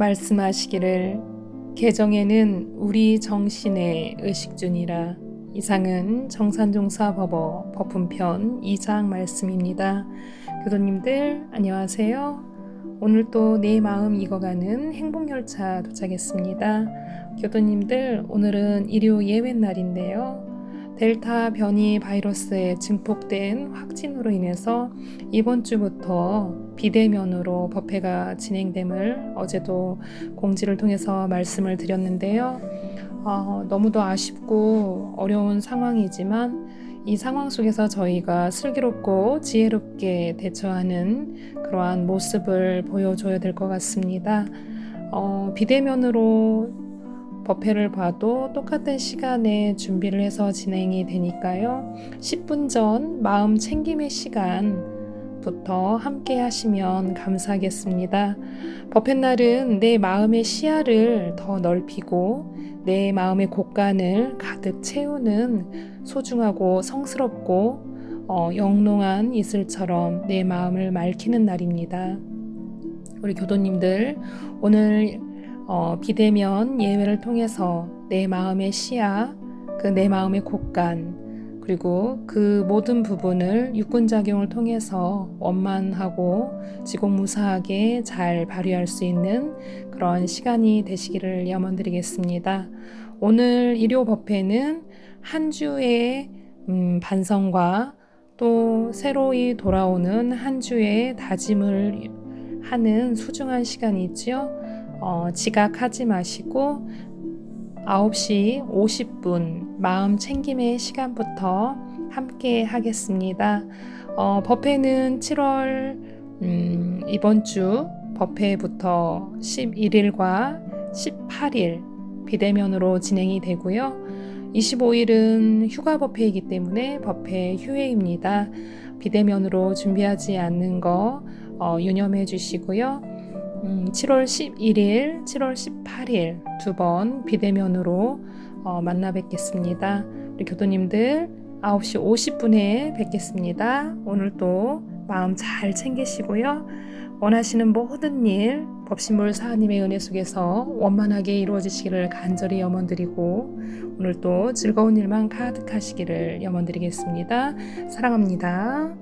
말씀하시기를 개정에는 우리 정신의 의식주니라 이상은 정산종사 법어 법훈편 2장 말씀입니다. 교도님들 안녕하세요. 오늘 또 내 마음 익어가는 행복열차 도착했습니다. 교도님들 오늘은 일요 예외 날인데요. 델타 변이 바이러스에 증폭된 확진으로 인해서 이번 주부터 비대면으로 법회가 진행됨을 어제도 공지를 통해서 말씀을 드렸는데요. 어, 너무도 아쉽고 어려운 상황이지만 이 상황 속에서 저희가 슬기롭고 지혜롭게 대처하는 그러한 모습을 보여줘야 될 것 같습니다. 어, 비대면으로 법회를 봐도 똑같은 시간에 준비를 해서 진행이 되니까요. 10분 전 마음 챙김의 시간부터 함께 하시면 감사하겠습니다. 법회 날은 내 마음의 시야를 더 넓히고 내 마음의 곳간을 가득 채우는 소중하고 성스럽고 어, 영롱한 이슬처럼 내 마음을 맑히는 날입니다. 우리 교도님들 오늘 어, 비대면 예외를 통해서 내 마음의 시야, 그 내 마음의 곳간, 그리고 그 모든 부분을 육군작용을 통해서 원만하고 지공무사하게 잘 발휘할 수 있는 그런 시간이 되시기를 염원드리겠습니다. 오늘 일요 법회는 한 주의 음, 반성과 또 새로이 돌아오는 한 주의 다짐을 하는 소중한 시간이 있지요. 어, 지각하지 마시고 9시 50분 마음 챙김의 시간부터 함께 하겠습니다. 어, 법회는 7월 음, 이번 주 법회부터 11일과 18일 비대면으로 진행이 되고요. 25일은 휴가 법회이기 때문에 법회 휴회입니다. 비대면으로 준비하지 않는 거 어, 유념해 주시고요. 음, 7월 11일, 7월 18일 두 번 비대면으로 어, 만나 뵙겠습니다. 우리 교도님들 9시 50분에 뵙겠습니다. 오늘도 마음 잘 챙기시고요. 원하시는 모든 일 법신물 사하님의 은혜 속에서 원만하게 이루어지시기를 간절히 염원드리고 오늘도 즐거운 일만 가득하시기를 염원드리겠습니다. 사랑합니다.